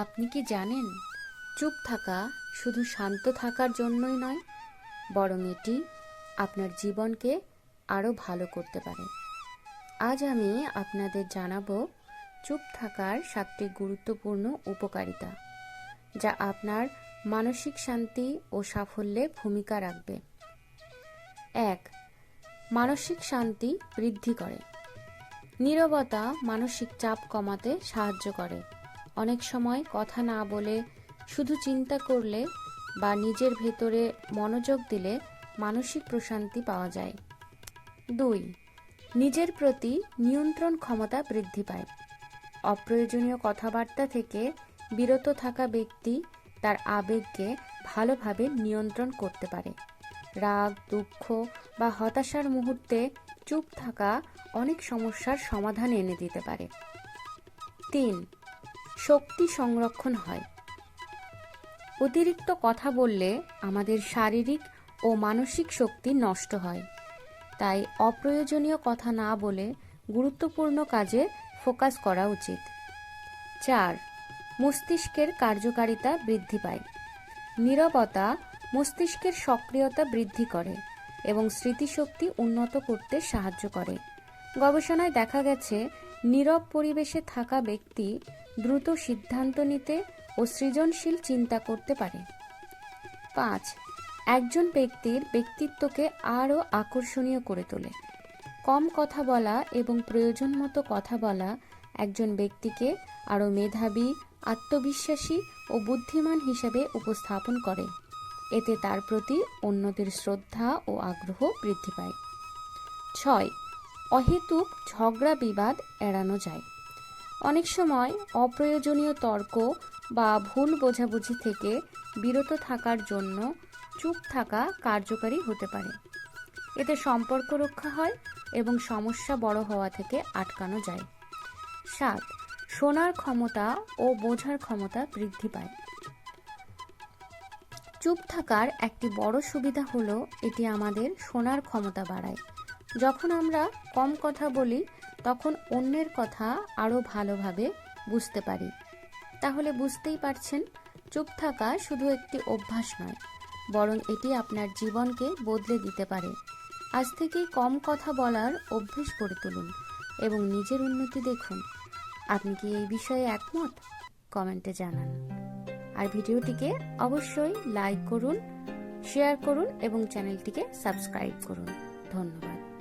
আপনি কি জানেন, চুপ থাকা শুধু শান্ত থাকার জন্যই নয়, বরং এটি আপনার জীবনকে আরও ভালো করতে পারে। আজ আমি আপনাদের জানাব চুপ থাকার সাতটি গুরুত্বপূর্ণ উপকারিতা, যা আপনার মানসিক শান্তি ও সাফল্যে ভূমিকা রাখবে। এক, মানসিক শান্তি বৃদ্ধি করে। নীরবতা মানসিক চাপ কমাতে সাহায্য করে। অনেক সময় কথা না বলে শুধু চিন্তা করলে বা নিজের ভেতরে মনোযোগ দিলে মানসিক প্রশান্তি পাওয়া যায়। দুই, নিজের প্রতি নিয়ন্ত্রণ ক্ষমতা বৃদ্ধি পায়। অপ্রয়োজনীয় কথাবার্তা থেকে বিরত থাকা ব্যক্তি তার আবেগকে ভালোভাবে নিয়ন্ত্রণ করতে পারে। রাগ, দুঃখ বা হতাশার মুহূর্তে চুপ থাকা অনেক সমস্যার সমাধান এনে দিতে পারে। তিন শক্তি সংরক্ষণ হয়। অতিরিক্ত কথা বললে আমাদের শারীরিক ও মানসিক শক্তি নষ্ট হয়। তাই অপ্রয়োজনীয় কথা না বলে গুরুত্বপূর্ণ কাজে ফোকাস করা উচিত। চার, মস্তিষ্কের কার্যকারিতা বৃদ্ধি পায়। নীরবতা মস্তিষ্কের সক্রিয়তা বৃদ্ধি করে এবং স্মৃতিশক্তি উন্নত করতে সাহায্য করে। গবেষণায় দেখা গেছে, নীরব পরিবেশে থাকা ব্যক্তি দ্রুত সিদ্ধান্ত নিতে ও সৃজনশীল চিন্তা করতে পারে। পাঁচ, একজন ব্যক্তির ব্যক্তিত্বকে আরও আকর্ষণীয় করে তোলে। কম কথা বলা এবং প্রয়োজন মতো কথা বলা একজন ব্যক্তিকে আরও মেধাবী, আত্মবিশ্বাসী ও বুদ্ধিমান হিসেবে উপস্থাপন করে। এতে তার প্রতি অন্যদের শ্রদ্ধা ও আগ্রহ বৃদ্ধি পায়। ছয়, অহেতুক ঝগড়া বিবাদ এড়ানো যায়। অনেক সময় অপ্রয়োজনীয় তর্ক বা ভুল বোঝাবুঝি থেকে বিরত থাকার জন্য চুপ থাকা কার্যকারী হতে পারে। এতে সম্পর্ক রক্ষা হয় এবং সমস্যা বড় হওয়া থেকে আটকানো যায়। সাত, শোনার ক্ষমতা ও বোঝার ক্ষমতা বৃদ্ধি পায়। চুপ থাকার একটি বড় সুবিধা হলো এটি আমাদের শোনার ক্ষমতা বাড়ায়। যখন আমরা কম কথা বলি, তখন অন্যের কথা আরও ভালোভাবে বুঝতে পারি। তাহলে বুঝতেই পারছেন, চুপ থাকা শুধু একটি অভ্যাস নয়, বরং এটি আপনার জীবনকে বদলে দিতে পারে। আজ থেকেই কম কথা বলার অভ্যেস করে তুলুন এবং নিজের উন্নতি দেখুন। আপনি কি এই বিষয়ে একমত? কমেন্টে জানান। আর ভিডিওটিকে অবশ্যই লাইক করুন, শেয়ার করুন এবং চ্যানেলটিকে সাবস্ক্রাইব করুন। ধন্যবাদ।